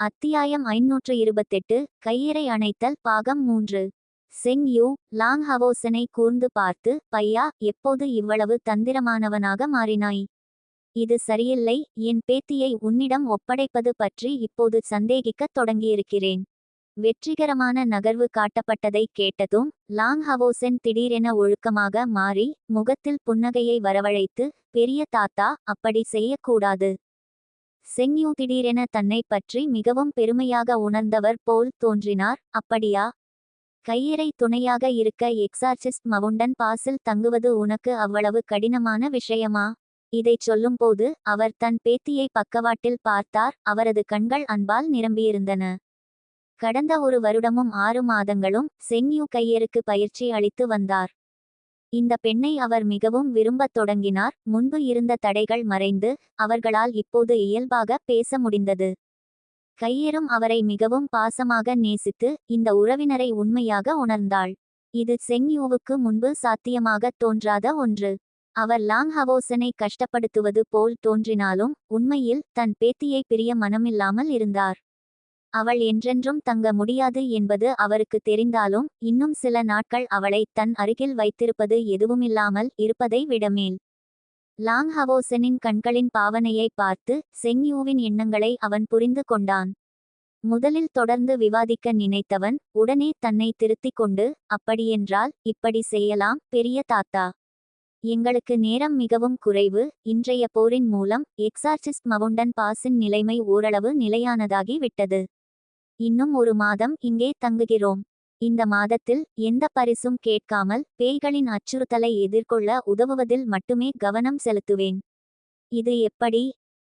அத்தியாயம் ஐநூற்று இருபத்தெட்டு கையறை அணைத்தல் பாகம் மூன்று. செங் யூ லாங் ஹவோசனை கூர்ந்து பார்த்து பையா எப்போது இவ்வளவு தந்திரமானவனாக மாறினாய்? இது சரியில்லை என் பேத்தியை உன்னிடம் ஒப்படைப்பது பற்றி இப்போது சந்தேகிக்கத் தொடங்கியிருக்கிறேன். வெற்றிகரமான நகர்வு காட்டப்பட்டதை கேட்டதும் லாங் ஹவோசன் திடீரென ஒழுக்கமாக மாறி முகத்தில் புன்னகையை வரவழைத்து பெரிய தாத்தா அப்படி செய்யக்கூடாது. செங்யூ திடீரென தன்னை பற்றி மிகவும் பெருமையாக உணர்ந்தவர் போல் தோன்றினார். அப்படியா? கையறை துணையாக இருக்க எக்ஸார்சிஸ்ட் மவுண்டன் பாஸில் தங்குவது உனக்கு அவ்வளவு கடினமான விஷயமா? இதைச் சொல்லும்போது அவர் தன் பேத்தியை பக்கவாட்டில் பார்த்தார். அவரது கண்கள் அன்பால் நிரம்பியிருந்தன. கடந்த ஒரு வருடமும் ஆறு மாதங்களும் செங்யூ கையருக்கு பயிற்சி அளித்து வந்தார். இந்த பெண்ணை அவர் மிகவும் விரும்பத் தொடங்கினார். முன்பு இருந்த தடைகள் மறைந்து அவர்களால் இப்போது இயல்பாக பேச முடிந்தது. கையேறும் அவரை மிகவும் பாசமாக நேசித்து இந்த உறவினரை உண்மையாக உணர்ந்தாள். இது செங்யூவுக்கு முன்பு சாத்தியமாகத் தோன்றாத ஒன்று. அவர் லாங் ஹவோசனை கஷ்டப்படுத்துவது போல் தோன்றினாலும் உண்மையில் தன் பேத்தியை பிரிய மனமில்லாமல் இருந்தார். அவள் என்றென்றும் தங்க முடியாது என்பது அவருக்கு தெரிந்தாலும் இன்னும் சில நாட்கள் அவளை தன் அருகில் வைத்திருப்பது எதுவுமில்லாமல் இருப்பதை விடமேல். லாங் ஹவோசனின் கண்களின் பாவனையை பார்த்து செங்யூவின் எண்ணங்களை அவன் புரிந்து கொண்டான். முதலில் தொடர்ந்து விவாதிக்க நினைத்தவன் உடனே தன்னை திருத்திக் கொண்டு அப்படியென்றால் இப்படி செய்யலாம் பெரிய தாத்தா. எங்களுக்கு நேரம் மிகவும் குறைவு இன்றைய போரின் மூலம் எக்ஸார்சிஸ்ட் மவுண்டன் பாஸின் நிலைமை ஓரளவு நிலையானதாகி விட்டது. இன்னும் ஒரு மாதம் இங்கே தங்குகிறோம். இந்த மாதத்தில் எந்த பரிசும் கேட்காமல் பேய்களின் அச்சுறுத்தலை எதிர்கொள்ள உதவுவதில் மட்டுமே கவனம் செலுத்துவேன். இது எப்படி?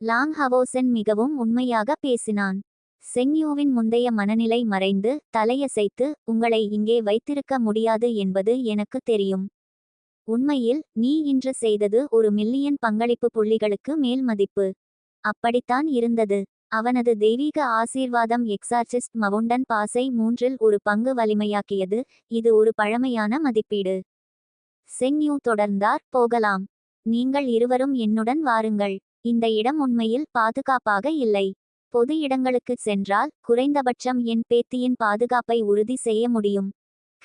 லாங் ஹவோசன் மிகவும் உண்மையாக பேசினான். செங்யூவின் முந்தைய மனநிலை மறைந்து தலையசைத்து உங்களை இங்கே வைத்திருக்க முடியாது என்பது எனக்கு தெரியும். உண்மையில் நீ இன்று செய்தது ஒரு மில்லியன் பங்களிப்பு புள்ளிகளுக்கு மேல் மதிப்பு. அப்படித்தான் இருந்தது. அவனது தெய்வீக ஆசீர்வாதம் எக்ஸார்சிஸ்ட் மவுண்டன் பாஸை மூன்றில் ஒரு பங்கு வலிமையாக்கியது. இது ஒரு பழமையான மதிப்பீடு. செங்யூ தொடர்ந்தார் போகலாம். நீங்கள் இருவரும் என்னுடன் வாருங்கள். இந்த இடம் உண்மையில் பாதுகாப்பாக இல்லை. பொது இடங்களுக்கு சென்றால் குறைந்தபட்சம் என் பேத்தியின் பாதுகாப்பை உறுதி செய்ய முடியும்.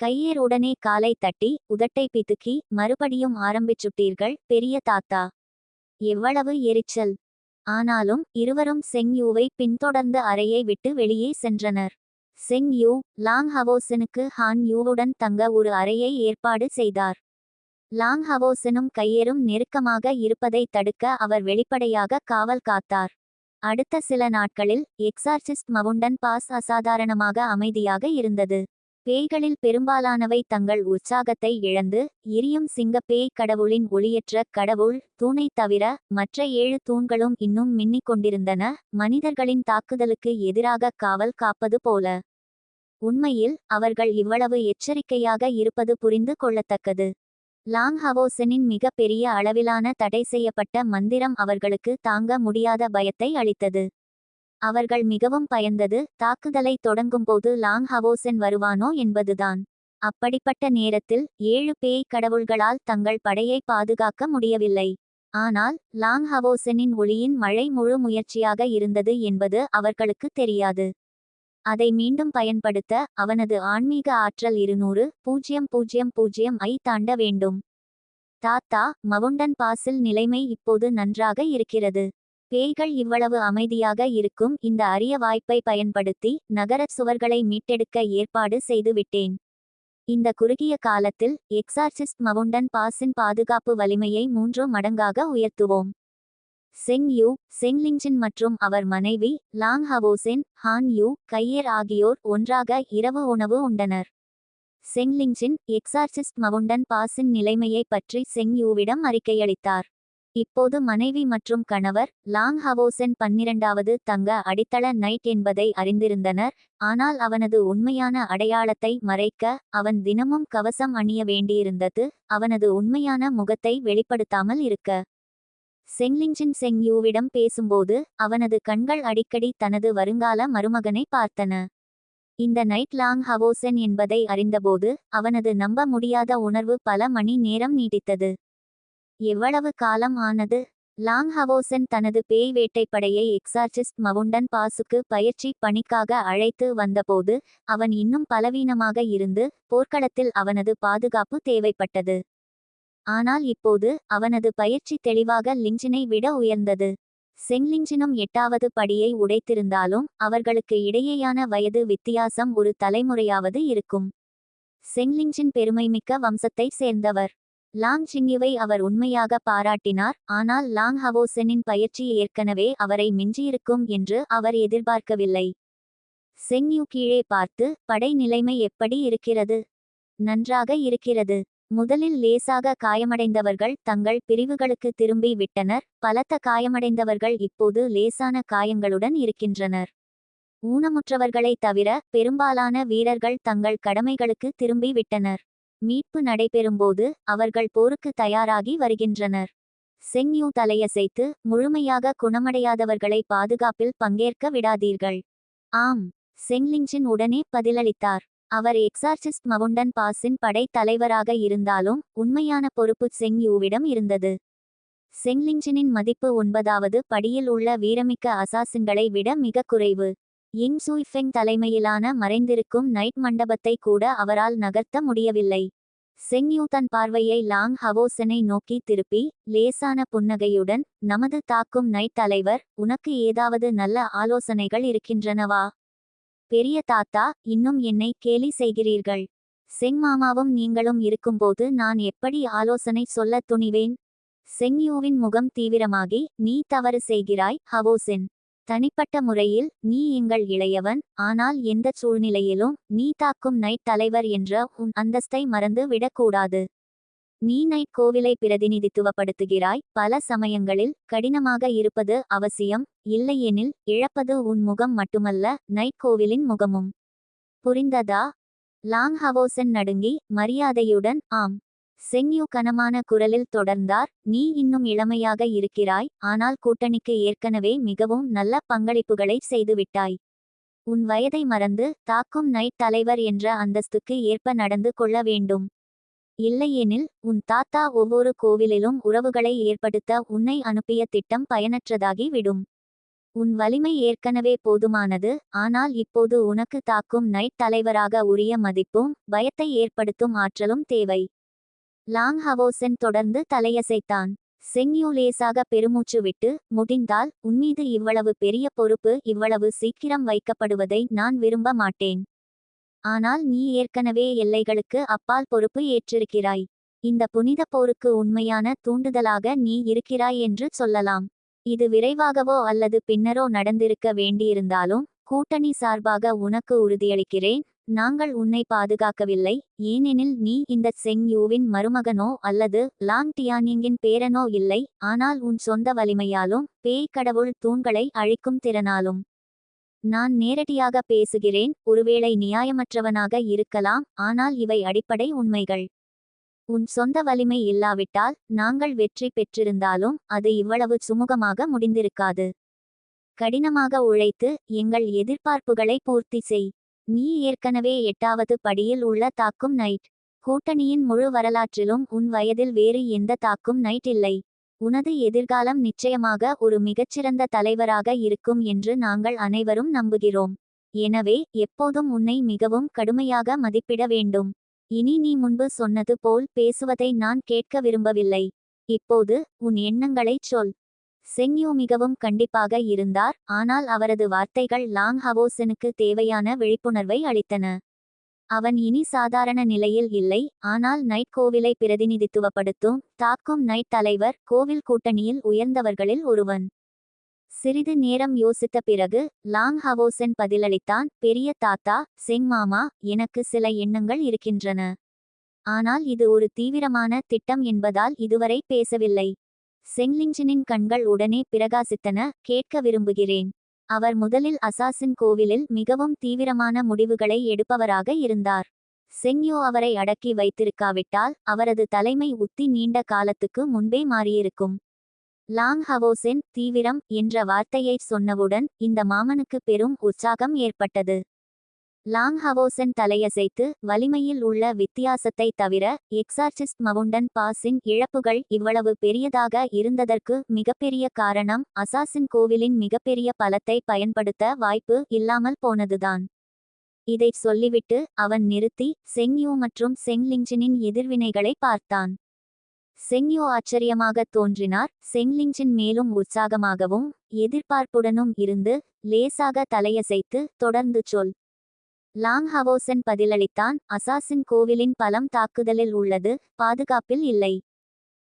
கையேர் உடனே காலை தட்டி உதட்டை பிதுக்கி மறுபடியும் ஆரம்பிச்சுட்டீர்கள் பெரிய தாத்தா. எவ்வளவு எரிச்சல். ஆனாலும் இருவரும் செங் யூவை பின்தொடர்ந்து அறையை விட்டு வெளியே சென்றனர். செங் யூ லாங் ஹவோசனுக்கு ஹான் யூவுடன் தங்க ஒரு அறையை ஏற்பாடு செய்தார். லாங் ஹவோசனும் கையேறும் நெருக்கமாக இருப்பதை தடுக்க அவர் வெளிப்படையாக காவல் காத்தார். அடுத்த சில நாட்களில் எக்ஸார்சிஸ்ட் மவுண்டன் பாஸ் அசாதாரணமாக அமைதியாக இருந்தது. பேய்களில் பெரும்பாலானவை தங்கள் உற்சாகத்தை இழந்து எரியும் சிங்கப்பேய் கடவுளின் ஒளியற்ற கடவுள் தூணை தவிர மற்ற ஏழு தூண்களும் இன்னும் மின்னிக் கொண்டிருந்தன மனிதர்களின் தாக்குதலுக்கு எதிராக காவல் காப்பது போல. உண்மையில் அவர்கள் இவ்வளவு எச்சரிக்கையாக இருப்பது புரிந்து கொள்ளத்தக்கது. லாங் ஹவோசனின் மிக பெரிய அளவிலான தடை செய்யப்பட்ட மந்திரம் அவர்களுக்கு தாங்க முடியாத பயத்தை அளித்தது. அவர்கள் மிகவும் பயந்தது. தாக்குதலை தொடங்கும்போது லாங் ஹவோசன் வருவானோ என்பதுதான். அப்படிப்பட்ட நேரத்தில் ஏழு பேய் கடவுள்களால் தங்கள் படையை பாதுகாக்க முடியவில்லை. ஆனால் லாங் ஹவோசனின் ஒளியின் மழை முழு முயற்சியாக இருந்தது என்பது அவர்களுக்கு தெரியாது. அதை மீண்டும் பயன்படுத்த அவனது ஆன்மீக ஆற்றல் இருநூறு பூஜ்ஜியம் பூஜ்ஜியம் பூஜ்ஜியம் ஐ தாண்ட வேண்டும். தாத்தா மவுண்டன் பாஸில் நிலைமை இப்போது நன்றாக இருக்கிறது. பேய்கள் இவ்வளவு அமைதியாக இருக்கும் இந்த அரிய வாய்ப்பை பயன்படுத்தி நகரச் சுவர்களை மீட்டெடுக்க ஏற்பாடு செய்துவிட்டேன். இந்த குறுகிய காலத்தில் எக்ஸார்சிஸ்ட் மவுண்டன் பாஸின் பாதுகாப்பு வலிமையை மூன்று மடங்காக உயர்த்துவோம். செங் யூ செங்லிங்ஜின் மற்றும் அவர் மனைவி லாங் ஹவோசென் ஹான் யூ கையேர் ஆகியோர் ஒன்றாக இரவு உணவு உண்டனர். செங்லிங்ஜின் எக்ஸார்சிஸ்ட் மவுண்டன் பாஸின் நிலைமையை பற்றி செங் யூவிடம் அறிக்கையளித்தார். இப்போது மனைவி மற்றும் கணவர் லாங் ஹவோசென் பன்னிரண்டாவது தங்க அடித்தள நைட் என்பதை அறிந்திருந்தனர் ஆனால் அவனது உண்மையான அடையாளத்தை மறைக்க அவன் தினமும் கவசம் அணிய வேண்டியிருந்தது அவனது உண்மையான முகத்தை வெளிப்படுத்தாமல் இருக்க. செங்லிங்ஜின் செங் யூவிடம் பேசும்போது அவனது கண்கள் அடிக்கடி தனது வருங்கால மருமகனை பார்த்தன. இந்த நைட் லாங் ஹவோசென் என்பதை அறிந்தபோது அவனது நம்ப முடியாத உணர்வு பல மணி நேரம் நீடித்தது. எவ்வளவு காலம் ஆனது? லாங் ஹவோசன் தனது பேய் வேட்டைப்படையை எக்ஸார்சிஸ்ட் மவுண்டன் பாசுக்கு பயிற்சி பணிக்காக அழைத்து வந்தபோது அவன் இன்னும் பலவீனமாக இருந்து போர்க்களத்தில் அவனது பாதுகாப்பு தேவைப்பட்டது. ஆனால் இப்போது அவனது பயிற்சி தெளிவாக லிஞ்சினை விட உயர்ந்தது. செங்லிஞ்சினும் எட்டாவது படியை உடைத்திருந்தாலும் அவர்களுக்கு இடையேயான வயது வித்தியாசம் ஒரு தலைமுறையாவது இருக்கும். செங்லிஞ்சின் பெருமைமிக்க வம்சத்தைச் சேர்ந்தவர். லாங் சிங்யுவை அவர் உண்மையாக பாராட்டினார் ஆனால் லாங் ஹவோசெனின் பயிற்சி ஏற்கனவே அவரை மிஞ்சியிருக்கும் என்று அவர் எதிர்பார்க்கவில்லை. செங்யூ கீழே பார்த்து படை நிலைமை எப்படி இருக்கிறது? நன்றாக இருக்கிறது. முதலில் லேசாக காயமடைந்தவர்கள் தங்கள் பிரிவுகளுக்கு திரும்பி விட்டனர் பலத்த காயமடைந்தவர்கள் இப்போது லேசான காயங்களுடன் இருக்கின்றனர். ஊனமுற்றவர்களைத் தவிர பெரும்பாலான வீரர்கள் தங்கள் கடமைகளுக்கு திரும்பி விட்டனர். மீட்பு நடைபெறும்போது அவர்கள் போருக்கு தயாராகி வருகின்றனர். செங்யூ தலையசைத்து முழுமையாக குணமடையாதவர்களை பாதுகாப்பில் பங்கேற்க விடாதீர்கள். ஆம் செங்லிஞ்சின் உடனே பதிலளித்தார். அவர் எக்ஸார்சிஸ்ட் மவுண்டன் பாஸின் படை தலைவராக இருந்தாலும் உண்மையான பொறுப்பு செங்யூவிடம் இருந்தது. செங்லிஞ்சினின் மதிப்பு ஒன்பதாவது படியில் உள்ள வீரமிக்க அசாசின்களை விட மிக குறைவு. யிங் சூய்ஃபெங் தலைமையிலான மறைந்திருக்கும் நைட் மண்டபத்தை கூட அவரால் நகர்த்த முடியவில்லை. செங்யூ தன் பார்வையை லாங் ஹவோசனை நோக்கி திருப்பி லேசான புன்னகையுடன் நமது தாக்கும் நைட் தலைவர் உனக்கு ஏதாவது நல்ல ஆலோசனைகள் இருக்கின்றனவா? பெரிய தாத்தா இன்னும் என்னை கேலி செய்கிறீர்கள். செங் மாமாவும் நீங்களும் இருக்கும்போது நான் எப்படி ஆலோசனை சொல்லத் துணிவேன்? செங்யூவின் முகம் தீவிரமாகி நீ தவறு செய்கிறாய் ஹவோசென். தனிப்பட்ட முறையில் நீ எங்கள் இளையவன் ஆனால் எந்த சூழ்நிலையிலும் நீ தாக்கும் நைட் தலைவர் என்ற உன் அந்தஸ்தை மறந்து விடக்கூடாது. நீ நைட் கோவிலை பிரதிநிதித்துவப்படுத்துகிறாய். பல சமயங்களில் கடினமாக இருப்பது அவசியம் இல்லையெனில் இழப்பது உன் முகம் மட்டுமல்ல நைட் கோவிலின் முகமும். புரிந்ததா? லாங் ஹவோசன் நடுங்கி மரியாதையுடன் ஆம். செங்யூ கனமான குரலில் தொடர்ந்தார் நீ இன்னும் இளமையாக இருக்கிறாய் ஆனால் கூட்டணிக்கு ஏற்கனவே மிகவும் நல்ல பங்களிப்புகளை செய்துவிட்டாய் உன் வயதை மறந்து தாக்கும் நைட் தலைவர் என்ற அந்தஸ்துக்கு ஏற்ப நடந்து கொள்ள வேண்டும். இல்லையெனில் உன் தாத்தா ஒவ்வொரு கோவிலிலும் உறவுகளை ஏற்படுத்த உன்னை அனுப்பிய திட்டம் பயனற்றதாகி விடும். உன் வலிமை ஏற்கனவே போதுமானது ஆனால் இப்போது உனக்கு தாக்கும் நைட் தலைவராக உரிய மதிப்பும் பயத்தை ஏற்படுத்தும் ஆற்றலும் தேவை. லாங் ஹவோசென் தொடர்ந்து தலையசைத்தான். செங்யூ லேசாக பெருமூச்சு விட்டு முடிந்தால் உன்மீது இவ்வளவு பெரிய பொறுப்பு இவ்வளவு சீக்கிரம் வைக்கப்படுவதை நான் விரும்ப மாட்டேன். ஆனால் நீ ஏற்கனவே எல்லைகளுக்கு அப்பால் பொறுப்பு ஏற்றிருக்கிறாய். இந்த புனித போருக்கு உண்மையான தூண்டுதலாக நீ இருக்கிறாய் என்று சொல்லலாம். இது விரைவாகவோ அல்லது பின்னரோ நடந்திருக்க வேண்டியிருந்தாலும் கூட்டணி சார்பாக உனக்கு உறுதியளிக்கிறேன். நாங்கள் உன்னை பாதுகாக்கவில்லை. ஏனெனில் நீ இந்த செங் யூவின் மருமகனோ அல்லது லாங் டியானிங்கின் பேரனோ இல்லை. ஆனால் உன் சொந்த வலிமையாலும் பேய் கடவுள் தூண்களை அழிக்கும் திறனாலும். நான் நேரடியாக பேசுகிறேன். ஒருவேளை நியாயமற்றவனாக இருக்கலாம். ஆனால் இவை அடிப்படை உண்மைகள். உன் சொந்த வலிமை இல்லாவிட்டால் நாங்கள் வெற்றி பெற்றிருந்தாலும் அது இவ்வளவு சுமூகமாக முடிந்திருக்காது. கடினமாக உழைத்து எங்கள் எதிர்பார்ப்புகளை பூர்த்தி செய். நீ ஏற்கனவே எட்டாவது படியில் உள்ள தாக்கும் நைட். கூட்டணியின் முழு வரலாற்றிலும் உன் வயதில் வேறு எந்த தாக்கும் நைட் இல்லை. உனது எதிர்காலம் நிச்சயமாக ஒரு மிகச்சிறந்த தலைவராக இருக்கும் என்று நாங்கள் அனைவரும் நம்புகிறோம். எனவே எப்போதும் உன்னை மிகவும் கடுமையாக மதிப்பிட வேண்டும். இனி நீ முன்பு சொன்னது போல் பேசுவதை நான் கேட்க விரும்பவில்லை. இப்போது உன் எண்ணங்களைச் சொல். செங்யூ மிகவும் கண்டிப்பாக இருந்தார் ஆனால் அவரது வார்த்தைகள் லாங் ஹவோசனுக்கு தேவையான விழிப்புணர்வை அளித்தன. அவன் இனி சாதாரண நிலையில் இல்லை ஆனால் நைட் கோவிலை பிரதிநிதித்துவப்படுத்தும் தாக்கும் நைட் தலைவர் கோவில் கூட்டணியில் உயர்ந்தவர்களில் ஒருவன். சிறிது நேரம் யோசித்த பிறகு லாங் ஹவோசன் பதிலளித்தான் பெரிய தாத்தா செங் மாமா எனக்கு சில எண்ணங்கள் இருக்கின்றன. ஆனால் இது ஒரு தீவிரமான திட்டம் என்பதால் இதுவரை பேசவில்லை. செங்லிஞ்சினின் கண்கள் உடனே பிரகாசித்தன கேட்க விரும்புகிறேன். அவர் முதலில் அசாசின் கோவிலில் மிகவும் தீவிரமான முடிவுகளை எடுப்பவராக இருந்தார். செங்யோ அவரை அடக்கி வைத்திருக்காவிட்டால் அவரது தலைமை உத்தி நீண்ட காலத்துக்கு முன்பே மாறியிருக்கும். லாங் ஹவோசென் தீவிரம் என்ற வார்த்தையை சொன்னவுடன் இந்த மாமனுக்கு பெரும் உற்சாகம் ஏற்பட்டது. லாங் ஹவோசன் தலையசைத்து வலிமையில் உள்ள வித்தியாசத்தை தவிர எக்ஸார்சிஸ்ட் மவுண்டன் பாஸின் இழப்புகள் இவ்வளவு பெரியதாக இருந்ததற்கு மிகப்பெரிய காரணம் அசாசின் கோவிலின் மிகப்பெரிய பலத்தை பயன்படுத்த வாய்ப்பு இல்லாமல் போனதுதான். இதைச் சொல்லிவிட்டு அவன் நிறுத்தி செங்யூ மற்றும் செங்லிஞ்சினின் எதிர்வினைகளை பார்த்தான். செங்யோ ஆச்சரியமாகத் தோன்றினார். செங்லிஞ்சின் மேலும் உற்சாகமாகவும் எதிர்பார்ப்புடனும் இருந்து லேசாக தலையசைத்து தொடர்ந்து சொல். லாங் ஹவோசன் பதிலளித்தான் அசாசின் கோவிலின் பலம் தாக்குதலில் உள்ளது பாதுகாப்பில் இல்லை.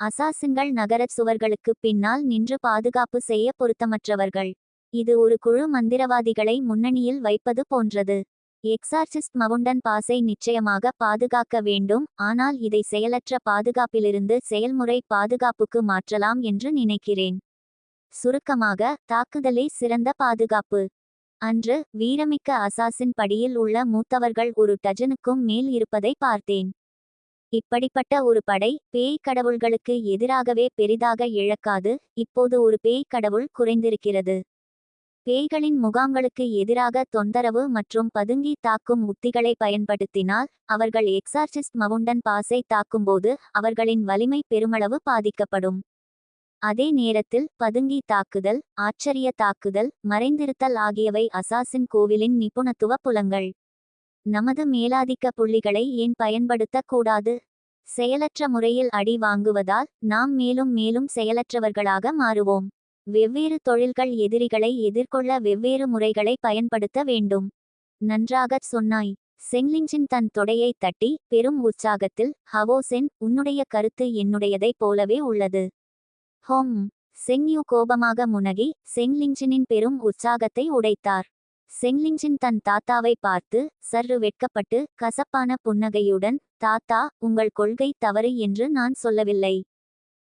அசாசின்கள் நகரச் சுவர்களுக்குப் பின்னால் நின்று பாதுகாப்பு செய்ய பொருத்தமற்றவர்கள். இது ஒரு குழு மந்திரவாதிகளை முன்னணியில் வைப்பது போன்றது. எக்ஸார்சிஸ்ட் மவுண்டன் பாஸை நிச்சயமாக பாதுகாக்க வேண்டும் ஆனால் இதை செயலற்ற பாதுகாப்பிலிருந்து செயல்முறை பாதுகாப்புக்கு மாற்றலாம் என்று நினைக்கிறேன். சுருக்கமாக தாக்குதலே சிறந்த பாதுகாப்பு. அன்று வீரமிக்க அசாசின் படியில் உள்ள மூத்தவர்கள் ஒரு டஜனுக்கும் மேல் இருப்பதை பார்த்தேன். இப்படிப்பட்ட ஒரு படை பேய் கடவுள்களுக்கு எதிராகவே பெரிதாக இழக்காது இப்போது ஒரு பேய் கடவுள் குறைந்திருக்கிறது. பேய்களின் முகாம்களுக்கு எதிராக தொந்தரவு மற்றும் பதுங்கி தாக்கும் உத்திகளை பயன்படுத்தினால் அவர்கள் எக்ஸார்சிஸ்ட் மவுண்டன் பாஸை தாக்கும்போது அவர்களின் வலிமை பெருமளவு பாதிக்கப்படும். அதே நேரத்தில் பதுங்கி தாக்குதல் ஆச்சரிய தாக்குதல் மறைந்திருத்தல் ஆகியவை அசாசின் கோவிலின் நிபுணத்துவ புலங்கள். நமது மேலாதிக்க புள்ளிகளை ஏன் பயன்படுத்தக்கூடாது? செயலற்ற முறையில் அடி வாங்குவதால் நாம் மேலும் மேலும் செயலற்றவர்களாக மாறுவோம். வெவ்வேறு தொழில்கள் எதிரிகளை எதிர்கொள்ள வெவ்வேறு முறைகளை பயன்படுத்த வேண்டும். நன்றாகச் சொன்னாய். செங்லிஞ்சின் தன் தொடையை தட்டி பெரும் உற்சாகத்தில் ஹவோசென் உன்னுடைய கருத்து என்னுடையதைப் போலவே உள்ளது. ஹோம். செங்யூ கோபமாக முனகி செங்லிஞ்சினின் பெரும் உற்சாகத்தை உடைத்தார். செங்லிஞ்சின் தன் தாத்தாவை பார்த்து சற்று வெட்கப்பட்டு கசப்பான புன்னகையுடன் தாத்தா உங்கள் கொள்கை தவறு என்று நான் சொல்லவில்லை.